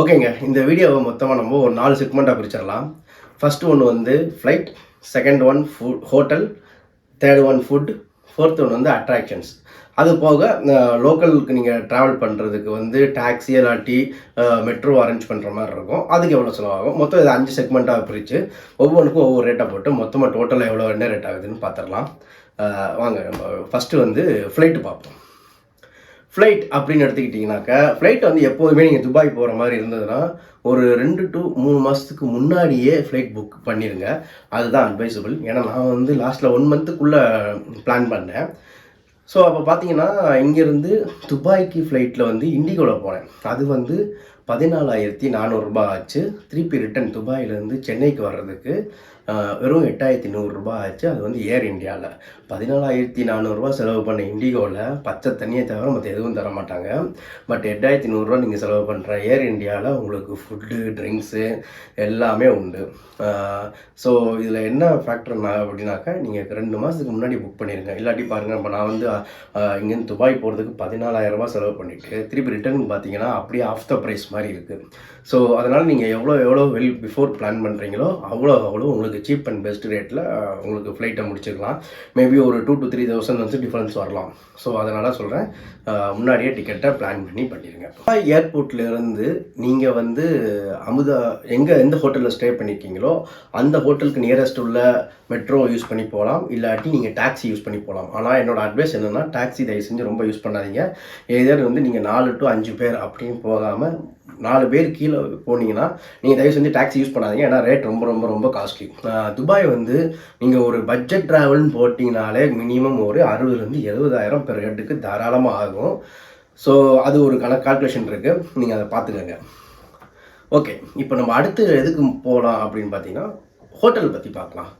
ஓகேங்க இந்த வீடியோவை மொத்தமாக நம்ம ஒரு நாலு செக்மெண்ட்டாக பிரிச்சிடலாம். ஃபஸ்ட்டு ஒன்று வந்து flight second one food hotel third one food fourth one வந்து அட்ராக்ஷன்ஸ் அது போக லோக்கலுக்கு நீங்கள் ட்ராவல் பண்ணுறதுக்கு வந்து டாக்ஸி இல்லாட்டி மெட்ரோ அரேஞ்ச் பண்ணுற மாதிரி இருக்கும். அதுக்கு எவ்வளோ செலவாகும்? மொத்தம் இது அஞ்சு செக்மெண்ட்டாக பிரித்து ஒவ்வொன்றுக்கும் ஒவ்வொரு ரேட்டாக போட்டு மொத்தமாக டோட்டலாக எவ்வளோ என்ன ரேட் ஆகுதுன்னு பார்த்துடலாம் வாங்க வாங்க ஃபஸ்ட்டு வந்து ஃப்ளைட்டு பார்ப்போம். ஃப்ளைட் அப்படின்னு எடுத்துக்கிட்டிங்கனாக்கா ஃப்ளைட் வந்து எப்போதுமே நீங்கள் துபாய் போகிற மாதிரி இருந்ததுன்னா ஒரு ரெண்டு டு மூணு மாதத்துக்கு முன்னாடியே ஃப்ளைட் புக் பண்ணிடுங்க அதுதான் அட்வைசபிள் ஏன்னா நான் வந்து லாஸ்ட்டில் ஒன் மந்த்துக்குள்ளே பிளான் பண்ணேன். ஸோ அப்போ பார்த்தீங்கன்னா இங்கேருந்து துபாய்க்கு ஃப்ளைட்டில் வந்து இண்டிகோவில் போனேன். அது வந்து பதினாலாயிரத்தி நானூறுரூபா ஆச்சு. திருப்பி ரிட்டன் துபாயிலேருந்து சென்னைக்கு வர்றதுக்கு வெறும் எட்டாயிரத்தி நூறுரூபா ஆச்சு. அது வந்து ஏர் இந்தியாவில் பதினாலாயிரத்தி நானூறுரூவா செலவு பண்ண இண்டிகோவில் பச்சை தண்ணியை தவிர மற்ற எதுவும் தர மாட்டாங்க. பட் எட்டாயிரத்தி நூறுரூவா நீங்கள் செலவு பண்ணுற ஏர் இந்தியாவில் உங்களுக்கு ஃபுட்டு ட்ரிங்க்ஸு எல்லாமே உண்டு. ஸோ இதில் என்ன ஃபேக்டர் அப்படின்னாக்கா நீங்கள் ரெண்டு மாதத்துக்கு முன்னாடி புக் பண்ணிடுங்க இல்லாட்டி பாருங்கள் இப்போ நான் வந்து இங்கேருந்து துபாய் போகிறதுக்கு பதினாலாயிரரூபா செலவு பண்ணிவிட்டு திருப்பி ரிட்டர்ன் பார்த்தீங்கன்னா அப்படியே ஆஃப் த ப்ரைஸ் மாதிரி இருக்குது ஸோ அதனால் நீங்கள் எவ்வளோ எவ்வளோ வெல் பிஃபோர் பிளான் பண்ணுறீங்களோ அவ்வளோ அவ்வளோ உங்களுக்கு சீப் அண்ட் பெஸ்ட் ரேட்டில் உங்களுக்கு ஃப்ளைட்டை முடிச்சுக்கலாம் மேபி ஒரு டூ டு த்ரீ தௌசண்ட் வந்து டிஃப்ரென்ஸ் வரலாம். ஸோ அதனால் சொல்கிறேன் முன்னாடியே டிக்கெட்டை பிளான் பண்ணி பண்ணிடுங்க ஏர்போர்ட்லேருந்து நீங்கள் வந்து அமுதா எங்கே எந்த ஹோட்டலில் ஸ்டே பண்ணியிருக்கீங்களோ அந்த ஹோட்டலுக்கு நியரஸ்ட் உள்ள மெட்ரோ யூஸ் பண்ணி போகலாம். இல்லாட்டி நீங்கள் டாக்ஸி யூஸ் பண்ணி போகலாம். ஆனால் என்னோட அட்வைஸ் என்னென்னா டாக்ஸி தயவு செஞ்சு ரொம்ப யூஸ் பண்ணாதீங்க. ஏதாவது வந்து நீங்கள் நாலு டு அஞ்சு பேர் அப்படின்னு போகாமல் நாலு பேர் கீழே போனீங்கன்னா நீங்கள் தயவு செஞ்சு டாக்ஸி யூஸ் பண்ணாதீங்க. ஏன்னா ரேட் ரொம்ப ரொம்ப ரொம்ப காஸ்ட்லி துபாய் வந்து நீங்கள் ஒரு பட்ஜெட் ட்ராவல்னு போட்டிங்கனாலே மினிமம் ஒரு அறுபதுலேருந்து எழுபதாயிரம் பெர் ஹெட்டுக்கு தாராளமாக ஆகும். ஸோ அது ஒரு கணக்கு கால்குலேஷன் இருக்குது நீங்கள் அதை பார்த்துக்கோங்க. ஓகே இப்போ நம்ம அடுத்து எதுக்கு போகலாம் அப்படின்னு பார்த்தீங்கன்னா ஹோட்டல் பற்றி பார்க்கலாம்.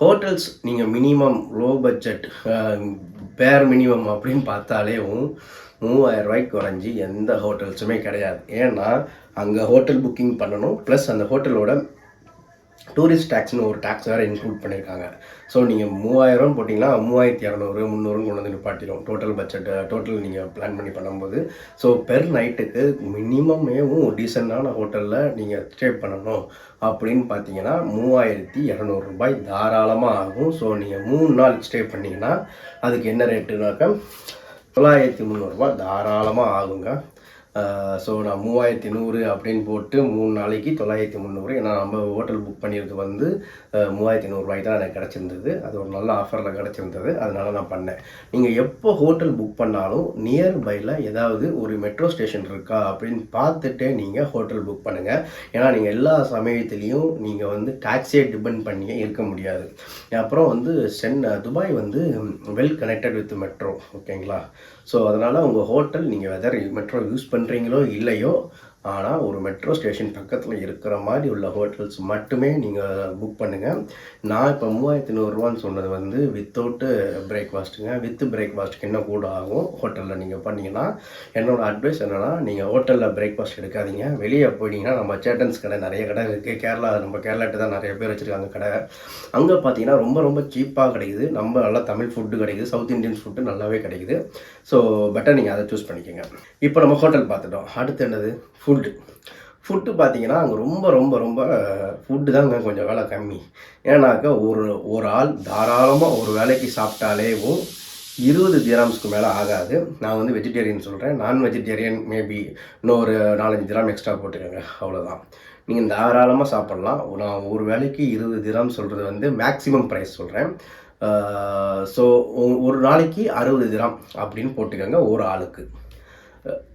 ஹோட்டல்ஸ் நீங்கள் மினிமம் லோ பட்ஜெட் பேர் மினிமம் அப்படின்னு பார்த்தாலேயும் மூவாயிரம் ரூபாய்க்கு குறைஞ்சி எந்த ஹோட்டல்ஸுமே கிடையாது. ஏன்னா அங்கே ஹோட்டல் புக்கிங் பண்ணணும் ப்ளஸ் அந்த ஹோட்டலோட டூரிஸ்ட் டேக்ஸ்னு ஒரு டேக்ஸ் வேறு இன்க்ளூட் பண்ணியிருக்காங்க ஸோ நீங்கள் மூவாயிரம் போட்டிங்கன்னா மூவாயிரத்தி இரநூறு முந்நூறுன்னு கொண்டு வந்து நிப்பாட்டிடும் டோட்டல் பட்ஜெட் டோட்டல் நீங்கள் பிளான் பண்ணி பண்ணும்போது. ஸோ பெர் நைட்டுக்கு மினிமமேவும் டீசெண்டான ஹோட்டலில் நீங்கள் ஸ்டே பண்ணணும். அப்படின்னு பார்த்தீங்கன்னா மூவாயிரத்தி இரநூறுபாய் தாராளமாக ஆகும். ஸோ நீங்கள் மூணு நாள் ஸ்டே பண்ணிங்கன்னா அதுக்கு என்ன ரேட்டுனாக்கா தொள்ளாயிரத்தி முந்நூறுரூவா தாராளமாக ஆகுங்க. ஸோ நான் மூவாயிரத்தி நூறு அப்படின்னு போட்டு மூணு நாளைக்கு தொள்ளாயிரத்தி முந்நூறு. ஏன்னா நம்ம ஹோட்டல் புக் பண்ணியிருக்கு வந்து மூவாயிரத்தி நூறுரூவாய்க்கு தான் எனக்கு கிடச்சிருந்தது. அது ஒரு நல்ல ஆஃபரில் கிடச்சிருந்தது. அதனால நான் பண்ணேன். நீங்கள் எப்போ ஹோட்டல் புக் பண்ணாலும் நியர்பையில் ஏதாவது ஒரு மெட்ரோ ஸ்டேஷன் இருக்கா அப்படின்னு பார்த்துட்டே நீங்கள் ஹோட்டல் புக் பண்ணுங்கள் ஏன்னா நீங்கள் எல்லா சமயத்துலேயும் நீங்கள் வந்து டாக்ஸியை டிபெண்ட் பண்ணியே இருக்க முடியாது. அப்புறம் வந்து சென்னை துபாய் வந்து வெல் கனெக்டட் வித் மெட்ரோ ஓகேங்களா ஸோ அதனால் உங்கள் ஹோட்டல் நீங்கள் வெதர் மெட்ரோ யூஸ் பண்ணி பண்ணுறீங்களோ இல்லையோ ஆனால் ஒரு மெட்ரோ ஸ்டேஷன் பக்கத்தில் இருக்கிற மாதிரி உள்ள ஹோட்டல்ஸ் மட்டுமே நீங்கள் புக் பண்ணுங்கள் நான் இப்போ மூவாயிரத்தி நூறுரூவான்னு சொன்னது வந்து வித்தவுட்டு பிரேக்ஃபாஸ்ட்டுங்க வித் பிரேக்ஃபாஸ்ட்டுக்கு என்ன கூட ஆகும் ஹோட்டலில் நீங்கள் பண்ணீங்கன்னா என்னோடய அட்வைஸ் என்னென்னா நீங்கள் ஹோட்டலில் பிரேக்ஃபாஸ்ட் எடுக்காதீங்க. வெளியே போயிட்டீங்கன்னா நம்ம சேட்டன்ஸ் கடை நிறைய கடை இருக்குது கேரளா நம்ம கேரளாட்டு தான் நிறைய பேர் வச்சுருக்காங்க கடை. அங்கே பார்த்தீங்கன்னா ரொம்ப ரொம்ப சீப்பாக கிடைக்குது. நம்ம நல்லா தமிழ் ஃபுட்டு கிடைக்குது. சவுத் இந்தியன் ஃபுட்டு நல்லாவே கிடைக்குது. ஸோ பெட்டர் நீங்கள் அதை சூஸ் பண்ணிக்கோங்க. இப்போ நம்ம ஹோட்டல் பார்த்துட்டோம். அடுத்து என்னது? ஃபுட்டு ஃபுட்டு பார்த்தீங்கன்னா அங்கே ரொம்ப ரொம்ப ரொம்ப ஃபுட்டு தாங்க கொஞ்சம் வேலை கம்மி. ஏன்னாக்கா ஒரு ஒரு ஆள் தாராளமாக ஒரு வேலைக்கு சாப்பிட்டாலேவும் இருபது திராம்ஸ்க்கு மேலே ஆகாது. நான் வந்து வெஜிடேரியன் சொல்கிறேன் நான் வெஜிடேரியன் மேபி இன்னொரு நாலஞ்சு திராம் எக்ஸ்ட்ரா போட்டுக்கோங்க. அவ்வளோதான் நீங்கள் தாராளமாக சாப்பிட்லாம். நான் ஒரு வேலைக்கு இருபது திராம் சொல்கிறது வந்து மேக்ஸிமம் ப்ரைஸ் சொல்கிறேன் ஸோ ஒரு நாளைக்கு அறுபது திராம் அப்படின்னு போட்டுக்கோங்க ஒரு ஆளுக்கு.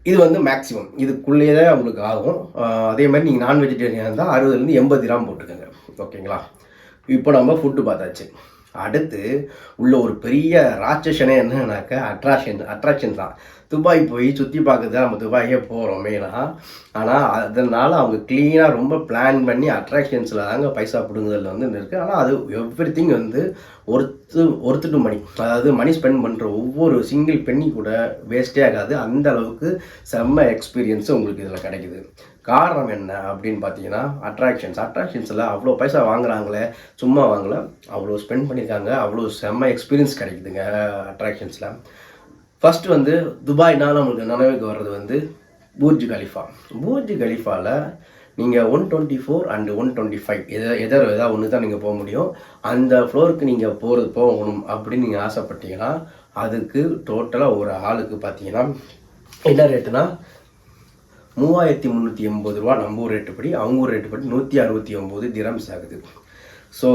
இது வந்து மேக்ஸிமம் இதுக்குள்ளேயே தான் உங்களுக்கு ஆகும். அதே மாதிரி நீங்கள் நான் வெஜிடேரியன் இருந்தால் அறுபதுலேருந்து எண்பது கிராம் போட்டுக்கோங்க. ஓகேங்களா? இப்போ நம்ம ஃபுட்டு பார்த்தாச்சு. அடுத்து உள்ள ஒரு பெரிய ராட்சசனே என்னன்னாக்கா அட்ராக்ஷன் அட்ராக்ஷன் தான். துபாய் போய் சுற்றி பார்க்குறது நம்ம துபாயே போகிறோம் மெயினாக ஆனால் அதனால் அவங்க க்ளீனாக ரொம்ப பிளான் பண்ணி அட்ராக்ஷன்ஸில் தாங்க பைசா பிடுங்குதல் வந்து இருக்குது ஆனால் அது எவ்ரி திங் வந்து ஒருத்து ஒருத்து மணி அதாவது மணி ஸ்பெண்ட் பண்ணுற ஒவ்வொரு சிங்கிள் பென்னி கூட வேஸ்டே ஆகாது. அந்த அளவுக்கு செம்ம எக்ஸ்பீரியன்ஸு உங்களுக்கு இதில் கிடைக்குது. காரணம் என்ன அப்படின்னு பார்த்தீங்கன்னா அட்ராக்ஷன்ஸ் அட்ராக்ஷன்ஸில் அவ்வளோ பைசா வாங்குறாங்களே சும்மா வாங்கல. அவ்வளோ ஸ்பெண்ட் பண்ணியிருக்காங்க. அவ்வளோ செம்ம எக்ஸ்பீரியன்ஸ் கிடைக்குதுங்க அட்ராக்ஷன்ஸில் ஃபஸ்ட்டு வந்து துபாய்னா நம்மளுக்கு நினைவுக்கு வர்றது வந்து பூர்ஜ் கலிஃபா. பூர்ஜ் கலிஃபாவில் நீங்கள் one twenty four and one twenty five எதை எதாவது ஒன்று தான் நீங்கள் போக முடியும். அந்த ஃப்ளோருக்கு நீங்கள் போகிறது போகணும் அப்படின்னு நீங்கள் ஆசைப்பட்டீங்கன்னா அதுக்கு டோட்டலாக ஒரு ஆளுக்கு பார்த்தீங்கன்னா என்ன ரேட்டுனா மூவாயிரத்தி முந்நூற்றி எண்பது ரூபா நம்ம ஊர் ரேட்டு படி அவங்க ஊர் ரேட்டு படி நூற்றி அறுபத்தி ஒம்பது திரம்ஸ் ஆகுது ஸோ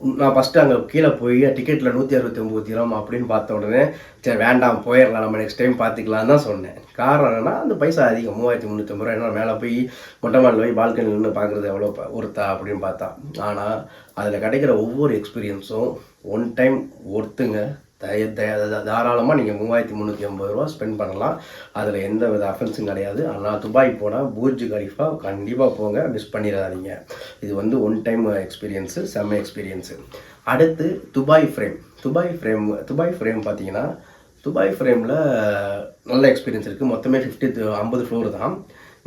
நான் ஃபஸ்ட்டு அங்கே கீழே போய் டிக்கெட்டில் நூற்றி அறுபத்தி ஒம்பது திரம் அப்படின்னு பார்த்த உடனே சரி வேண்டாம் போயிடலாம் நம்ம நெக்ஸ்ட் டைம் பார்த்துக்கலாம் தான் சொன்னேன். காரணம் என்னன்னா அந்த பைசா அதிகம் மூவாயிரத்தி முந்நூற்றம்பது ரூபா என்ன மேலே போய் மொட்டை மாடியில் போய் பால்கனி நின்று பார்க்குறது எவ்வளோ ஒருத்தா அப்படின்னு பார்த்தா ஆனால் அதில் கிடைக்கிற ஒவ்வொரு எக்ஸ்பீரியன்ஸும் ஒன் டைம் ஒருத்துங்க தாராளமாக நீங்கள் மூவாயிரத்தி முந்நூற்றி ஐம்பது ரூபா ஸ்பெண்ட் பண்ணலாம். அதில் எந்த வித அஃபென்ஸும் கிடையாது. ஆனால் துபாய் போனால் பூர்ஜ் கலிஃபா கண்டிப்பாக போங்க. மிஸ் பண்ணிடாதீங்க. இது வந்து ஒன் டைம் எக்ஸ்பீரியன்ஸு செம்ம எக்ஸ்பீரியன்ஸு அடுத்து Dubai frame Dubai frame Dubai frame பார்த்தீங்கன்னா துபாய் ஃப்ரேமில் நல்ல எக்ஸ்பீரியன்ஸ் இருக்குது மொத்தமே ஃபிஃப்டி ஐம்பது ஃப்ளோர் தான்.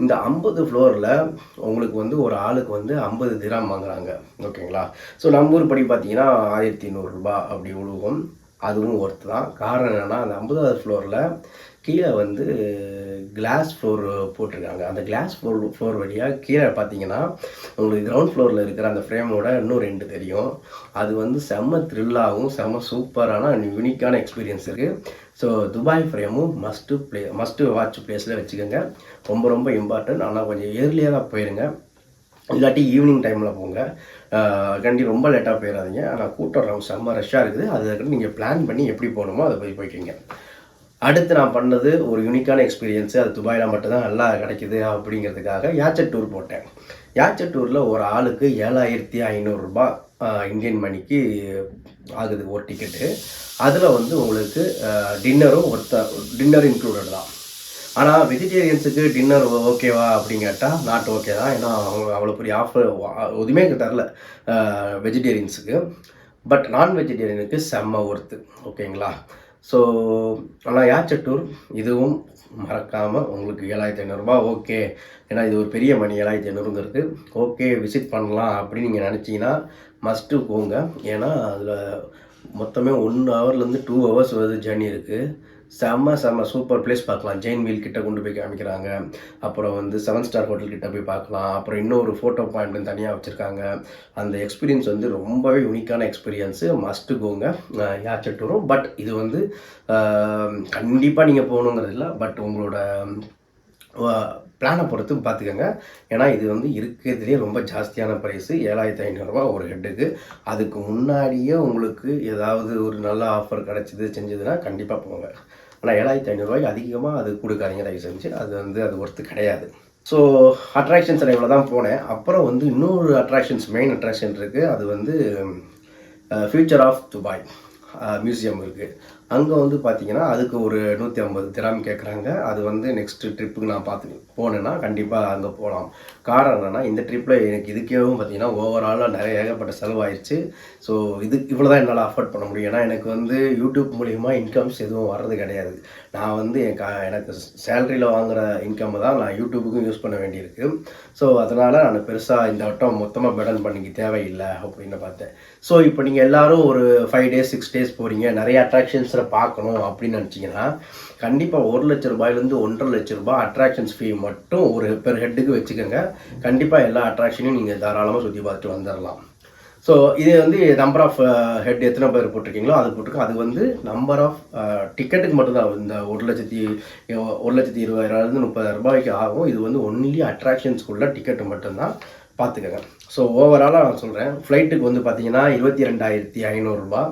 இந்த ஐம்பது ஃப்ளோரில் உங்களுக்கு வந்து ஒரு ஆளுக்கு வந்து ஐம்பது திராம் வாங்குறாங்க. ஓகேங்களா ஸோ நம்ம ஊர் படி பார்த்தீங்கன்னா ஆயிரத்தி நூறுரூபா அப்படி உழுவும் அதுவும் ஒர்த்து தான். காரணம் என்னென்னா அந்த ஐம்பதாவது ஃப்ளோரில் கீழே வந்து கிளாஸ் ஃப்ளோர் போட்டிருக்காங்க. அந்த கிளாஸ் ஃப்ளோர் ஃப்ளோர் வழியாக கீழே பார்த்தீங்கன்னா உங்களுக்கு கிரவுண்ட் ஃப்ளோரில் இருக்கிற அந்த ஃப்ரேமோட இன்னும் ரெண்டு தெரியும். அது வந்து செம்ம த்ரில்லாகவும் செம்ம சூப்பரான யூனிக்கான எக்ஸ்பீரியன்ஸ் இருக்குது ஸோ துபாய் ஃப்ரேமும் மஸ்ட்டு ப்ளே மஸ்ட்டு வாட்ச் பிளேஸில் வச்சுக்கோங்க. ரொம்ப ரொம்ப இம்பார்ட்டன்ட் ஆனால் கொஞ்சம் ஏர்லியாக தான் போயிருங்க. இல்லாட்டி ஈவினிங் டைமில் போங்க. கண்டி ரொம்ப லேட்டாக போயிடாதீங்க ஆனால் கூட்டம் ரொம்ப செம்ம ரஷ்ஷாக இருக்குது. அதுக்கு நீங்கள் பிளான் பண்ணி எப்படி போகணுமோ அதை போய் போய்க்கிங்க. அடுத்து நான் பண்ணது ஒரு யூனிக்கான எக்ஸ்பீரியன்ஸு அது துபாயில் மட்டும்தான் நல்லா கிடைக்குது அப்படிங்கிறதுக்காக யாச்சட் டூர் போட்டேன். யாச்சட் டூரில் ஒரு ஆளுக்கு ஏழாயிரத்தி ஐநூறுரூபா இந்தியன் மணிக்கு ஆகுது ஒரு டிக்கெட்டு அதில் வந்து உங்களுக்கு டின்னரும் ஒருத்த டின்னர் இன்க்ளூடட் தான். ஆனால் வெஜிடேரியன்ஸுக்கு டின்னர் ஓகேவா அப்படின்னு கேட்டால் நாட் ஓகே தான். ஏன்னா அவங்க அவ்வளோ பெரிய ஆஃபர் எதுவுமே தரல. வெஜிடேரியன்ஸுக்கு பட் நான் வெஜிடேரியனுக்கு செம்ம ஒர்த்து ஓகேங்களா ஸோ ஆனால் யாச்சட்டூர் இதுவும் மறக்காமல் உங்களுக்கு ஏழாயிரத்தி ஐநூறுரூபா ஓகே ஏன்னா இது ஒரு பெரிய மணி ஏழாயிரத்தி ஐநூறுங்கிறது. ஓகே விசிட் பண்ணலாம் அப்படின்னு நீங்கள் நினச்சிங்கன்னா மஸ்ட்டு போங்க. ஏன்னா அதில் மொத்தமே ஒன் ஹவர்லேருந்து டூ ஹவர்ஸ் வருது ஜேர்னி இருக்குது செம்ம செம்ம சூப்பர் பிளேஸ் பார்க்கலாம். ஜெயின் வீல் கிட்ட கொண்டு போய் காமிக்கிறாங்க. அப்புறம் வந்து செவன் ஸ்டார் ஹோட்டல் கிட்ட போய் பார்க்கலாம். அப்புறம் இன்னொரு ஃபோட்டோ பாயிண்ட் தனியாக வச்சுருக்காங்க. அந்த எக்ஸ்பீரியன்ஸ் வந்து ரொம்பவே யூனிக்கான எக்ஸ்பீரியன்ஸு மஸ்ட்டு கோங்க யாச்சட்டூரும் பட் இது வந்து கண்டிப்பாக நீங்கள் போகணுங்கிறது இல்லை. பட் உங்களோட பிளானை பொறுத்து பார்த்துக்கோங்க. ஏன்னா இது வந்து இருக்கிறதுலே ரொம்ப ஜாஸ்தியான ப்ரைஸு ஏழாயிரத்தி ஐநூறுரூவா ஒரு ஹெட்டுக்கு அதுக்கு முன்னாடியே உங்களுக்கு ஏதாவது ஒரு நல்ல ஆஃபர் கிடச்சிது செஞ்சதுன்னா கண்டிப்பாக போங்க. ஆனால் ஏழாயிரத்தி ஐநூறுரூவாய்க்கு அதிகமாக அது கொடுக்காதீங்க தயவு செஞ்சு. அது வந்து அது ஒர்த்து கிடையாது. ஸோ அட்ராக்ஷன்ஸ் இவ்வளோ தான் போனேன். அப்புறம் வந்து இன்னொரு அட்ராக்ஷன்ஸ் மெயின் அட்ராக்ஷன் இருக்குது அது வந்து ஃபியூச்சர் ஆஃப் துபாய் மியூசியம் இருக்குது அங்கே வந்து பார்த்தீங்கன்னா அதுக்கு ஒரு நூற்றி ஐம்பது திராம் கேட்குறாங்க அது வந்து நெக்ஸ்ட் ட்ரிப்புக்கு நான் பார்த்து போனேன்னா கண்டிப்பாக அங்கே போகலாம் காரணம் என்னென்னா இந்த ட்ரிப்பில் எனக்கு இதுக்கேவும் பார்த்தீங்கன்னா ஓவராலாக நிறைய ஏகப்பட்ட செலவாயிருச்சு. ஸோ இது இவ்வளோ தான் என்னால் அஃபோர்ட் பண்ண முடியும். ஏன்னா எனக்கு வந்து யூடியூப் மூலிமா இன்கம்ஸ் எதுவும் வர்றது கிடையாது. நான் வந்து என் கா எனக்கு சேலரியில் வாங்குற இன்கம் தான் நான் யூடியூபுக்கும் யூஸ் பண்ண வேண்டியிருக்கு. ஸோ அதனால் நான் பெருசாக இந்த வட்டம் மொத்தமாக பெடன் பண்ணிக்க தேவையில்லை அப்படின்னு பார்த்தேன். ஸோ இப்போ நீங்கள் எல்லோரும் ஒரு ஃபைவ் டேஸ் சிக்ஸ் டேஸ் போகிறீங்க நிறைய அட்ராக்ஷன்ஸில் பார்க்கணும் அப்படின்னு நினச்சிங்கன்னா கண்டிப்பாக ஒரு லட்ச ரூபாயிலேருந்து ஒன்றரை லட்ச ரூபாய் அட்ராக்ஷன்ஸ் ஃபீ மட்டும் ஒரு பெர் ஹெட்டுக்கு வச்சுக்கோங்க. கண்டிப்பாக எல்லா அட்ராக்ஷனையும் நீங்கள் தாராளமாக சுற்றி பார்த்துட்டு வந்துடலாம் ஸோ இது வந்து நம்பர் ஆஃப் ஹெட் எத்தனை பேர் போட்டிருக்கீங்களோ அது போட்டிருக்கோம் அது வந்து நம்பர் ஆஃப் டிக்கெட்டுக்கு uh, மட்டும்தான் இந்த ஒரு லட்சத்தி ஒரு லட்சத்தி இருபதாயிரம்லேருந்து முப்பதாயிரம் ரூபாய்க்கு ஆகும். இது வந்து ஒன்லி அட்ராக்ஷன்ஸ்க்குள்ள டிக்கெட்டு மட்டும்தான் பார்த்துக்கங்க. ஸோ ஓவராலாக நான் சொல்கிறேன் ஃப்ளைட்டுக்கு வந்து பார்த்தீங்கன்னா இருபத்தி ரெண்டாயிரத்தி ஐநூறுரூபா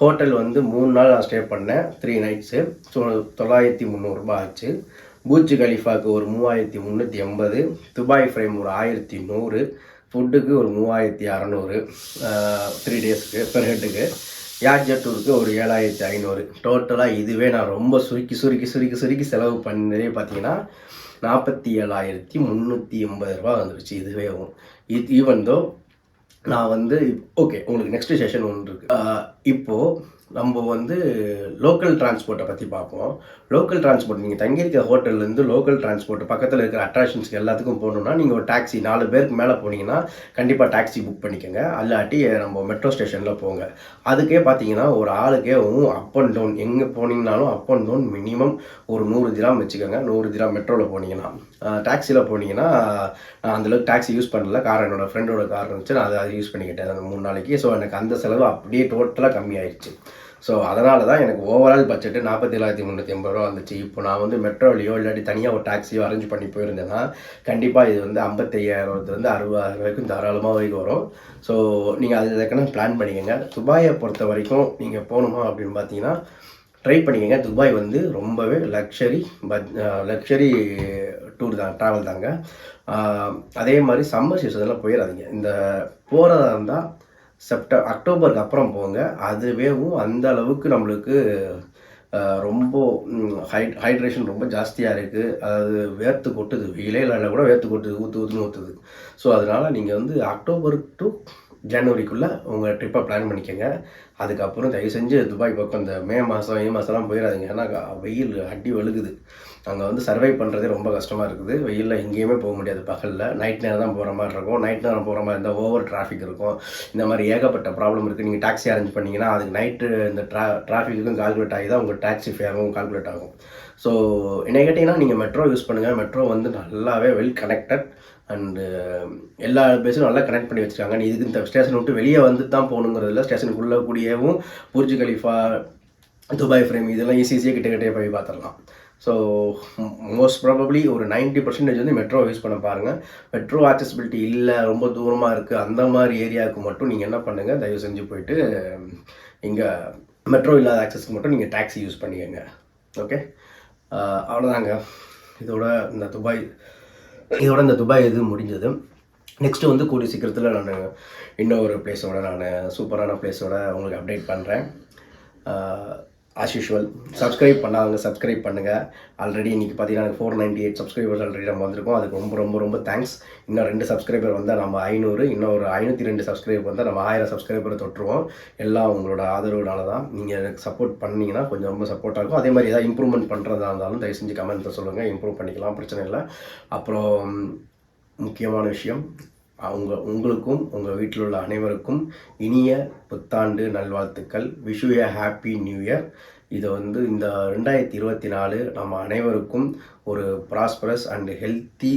ஹோட்டல் வந்து மூணு நாள் நான் ஸ்டே பண்ணேன். த்ரீ நைட்ஸு ஸோ தொள்ளாயிரத்தி முந்நூறுரூபா ஆச்சு. பூஜ் கலிஃபாவுக்கு ஒரு மூவாயிரத்தி முந்நூற்றி எண்பது. துபாய் ஃப்ரேம் ஒரு ஆயிரத்தி நூறு. ஃபுட்டுக்கு ஒரு மூவாயிரத்தி அறநூறு. த்ரீ டேஸ்க்கு பெர் ஹெட்டுக்கு யார் டூருக்கு ஒரு ஏழாயிரத்தி ஐநூறு. டோட்டலாக இதுவே நான் ரொம்ப சுருக்கி சுருக்கி சுருக்கி சுருக்கி செலவு பண்ணதே பார்த்தீங்கன்னா நாற்பத்தி ஏழாயிரத்தி முந்நூற்றி எண்பது ரூபா வந்துருச்சு. இதுவே இது ஈவன் தோ நான் வந்து ஓகே உங்களுக்கு நெக்ஸ்ட் செஷன் ஒன்று இருக்கு. இப்போது இப்போ நம்ம வந்து லோக்கல் டிரான்ஸ்போர்ட்டை பற்றி பார்ப்போம். லோக்கல் டிரான்ஸ்போர்ட் நீங்கள் தங்கியிருக்க ஹோட்டல்லேருந்து லோக்கல் டிரான்ஸ்போர்ட் பக்கத்தில் இருக்கிற அட்ராக்ஷன்ஸ்க்கு எல்லாத்துக்கும் போகணுன்னா நீங்கள் ஒரு டாக்ஸி நாலு பேருக்கு மேலே போனீங்கன்னா கண்டிப்பாக டாக்ஸி புக் பண்ணிக்கோங்க. அல்லாட்டி நம்ம மெட்ரோ ஸ்டேஷனில் போங்க. அதுக்கே பார்த்தீங்கன்னா ஒரு ஆளுக்கே அப் அண்ட் டவுன் எங்கே போனீங்கனாலும் அப் அண்ட் டவுன் மினிமம் ஒரு நூறு திராம் வச்சுக்கோங்க. நூறு திராம் மெட்ரோவில் போனீங்கன்னா. டாக்ஸியில் போனீங்கன்னா நான் அந்தளவுக்கு டாக்ஸி யூஸ் பண்ணல. கார் என்னோடய ஃப்ரெண்டோட கார் இருந்துச்சு நான் அதை யூஸ் பண்ணிக்கிட்டேன். அந்த மூணு நாளைக்கு. ஸோ எனக்கு அந்த செலவு அப்படியே டோட்டலாக கம்மியாயிடுச்சு ஸோ அதனால தான் எனக்கு ஓவரால் பட்ஜெட்டு நாற்பத்தி ஏழாயிரத்தி முந்நூற்றி ஐம்பது ரூபா வந்துச்சு. இப்போ நான் வந்து மெட்ரோலையோ இல்லாட்டி தனியாக ஒரு டாக்ஸியோ அரேஞ்ச் பண்ணி போயிருந்தேன்னா கண்டிப்பாக இது வந்து ஐம்பத்தையாயிரத்துலேருந்து அறுபதாயிரம் வரைக்கும் தாராளமாக வரைக்கும் வரும். ஸோ நீங்கள் அது இதுக்கான பிளான் பண்ணிக்கோங்க. துபாயை பொறுத்த வரைக்கும் நீங்கள் போகணுமா அப்படின்னு பார்த்தீங்கன்னா ட்ரை பண்ணிக்கோங்க. துபாய் வந்து ரொம்பவே லக்ஷரி பட் லக்ஷரி டூர் தான் ட்ராவல் தாங்க. அதே மாதிரி சம்மர் சீசனில் போயிடாதீங்க இந்த போகிறதா இருந்தால் செப்ட அக்டோபருக்கு அப்புறம் போங்க. அதுவேவும் அந்த அளவுக்கு நம்மளுக்கு ரொம்ப ஹைட் ஹைட்ரேஷன் ரொம்ப ஜாஸ்தியாக இருக்குது அதாவது வேர்த்து கொட்டுது. வெயிலே இல்லை கூட வேர்த்து கொட்டுது ஊற்று ஊற்றுன்னு ஊற்றுது ஸோ அதனால் நீங்கள் வந்து அக்டோபர் டு ஜனவரிக்குள்ளே உங்கள் ட்ரிப்பை பிளான் பண்ணிக்கோங்க. அதுக்கப்புறம் தயவு செஞ்சு துபாய் பக்கம் இந்த மே மாதம் மே மாதம்லாம் போயிடாதீங்க ஏன்னா வெயில் அடி வழுகுது. அங்கே வந்து சர்வை பண்ணுறதே ரொம்ப கஷ்டமாக இருக்குது. வெயிலில் எங்கேயுமே போக முடியாது பகலில். நைட் நேரம் தான் போகிற மாதிரி இருக்கும். நைட் நேரம் போகிற மாதிரி இருந்தால் ஓவர் டிராஃபிக் இருக்கும். இந்த மாதிரி ஏகப்பட்ட ப்ராப்ளம் இருக்குது நீங்கள் டாக்ஸி அரேஞ்ச் பண்ணிங்கன்னா அதுக்கு நைட்டு இந்த ட்ரா டிராஃபிக்கும் கால்குலேட் ஆகி தான் உங்கள் டாக்ஸி ஃபேரும் கால்குலேட் ஆகும். ஸோ என்ன கேட்டிங்கன்னா நீங்கள் மெட்ரோ யூஸ் பண்ணுங்கள் மெட்ரோ வந்து நல்லாவே வெல் கனெக்டட் அண்டு எல்லா பேஸும் நல்லா கனெக்ட் பண்ணி வச்சுருக்காங்க. நீ இதுக்கு இந்த ஸ்டேஷன் விட்டு வெளியே வந்து தான் போகணுங்கிறதுல ஸ்டேஷனுக்குள்ளே கூடியவும் புர்ஜு கலிஃபா துபாய் ஃப்ரேம் இதெல்லாம் ஈஸியாக கிட்ட கிட்டே போய் பார்த்துடலாம். ஸோ மோஸ்ட் ப்ராபப்ளி ஒரு நைன்ட்டி பர்சன்டேஜ் வந்து மெட்ரோ யூஸ் பண்ண பாருங்கள் மெட்ரோ ஆக்சசிபிலிட்டி இல்லை ரொம்ப தூரமாக இருக்குது அந்த மாதிரி ஏரியாவுக்கு மட்டும் நீங்கள் என்ன பண்ணுங்கள் தயவு செஞ்சு போயிட்டு இங்கே மெட்ரோ இல்லாத ஆக்சஸ்க்கு மட்டும் நீங்கள் டாக்ஸி யூஸ் பண்ணிக்கோங்க. ஓகே அவ்வளோதாங்க இதோட இந்த துபாய் இதோட இந்த துபாய் இது முடிஞ்சது. நெக்ஸ்ட்டு வந்து கூடிய சீக்கிரத்தில் நான் இன்னொரு பிளேஸோட நான் சூப்பரான பிளேஸோட உங்களுக்கு அப்டேட் பண்ணுறேன் ஆஸ் யூஷுவல் சப்ஸ்கிரைப் பண்ணாதவங்க சப்ஸ்கிரைப் பண்ணுங்கள் ஆல்ரெடி இன்றைக்கி பார்த்தீங்கன்னா எனக்கு four ninety eight subscribers already நம்ம வந்திருக்கோம். அதுக்கு ரொம்ப ரொம்ப ரொம்ப தேங்க்ஸ் இன்னும் ரெண்டு சப்ஸ்கிரைபர் வந்தால் நம்ம ஐநூறு இன்னும் ஒரு ஐநூற்றி ரெண்டு சப்ஸ்கிரைபர் வந்தால் நம்ம ஆயிரம் சப்ஸ்கிரைபரை தொட்டுருவோம். எல்லாம் உங்களோட ஆதரவுனால தான் நீங்கள் எனக்கு சப்போர்ட் பண்ணிங்கன்னா கொஞ்சம் ரொம்ப சப்போர்ட்டாக இருக்கும் அதே மாதிரி ஏதாவது இம்ப்ரூவ்மெண்ட் பண்ணுறதா இருந்தாலும் தயவு செஞ்சு கமெண்ட்டில் சொல்லுங்கள் இம்ப்ரூவ் பண்ணிக்கலாம் பிரச்சனை இல்லை. அப்புறம் முக்கியமான விஷயம் அவங்க உங்களுக்கும் உங்கள் வீட்டில் உள்ள அனைவருக்கும் இனிய புத்தாண்டு நல்வாழ்த்துக்கள். Vishu a happy new year இதை வந்து இந்த ரெண்டாயிரத்தி இருபத்தி நாலு நம்ம அனைவருக்கும் ஒரு prosperous and healthy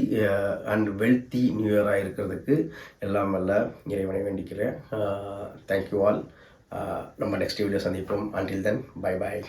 and wealthy new இயராக இருக்கிறதுக்கு எல்லாம் வல்ல இறைவனை வேண்டிக்கிறேன். Uh, தேங்க்யூ ஆல் uh, நம்ம நெக்ஸ்ட் வீடியோ சந்திப்போம். Until then bye bye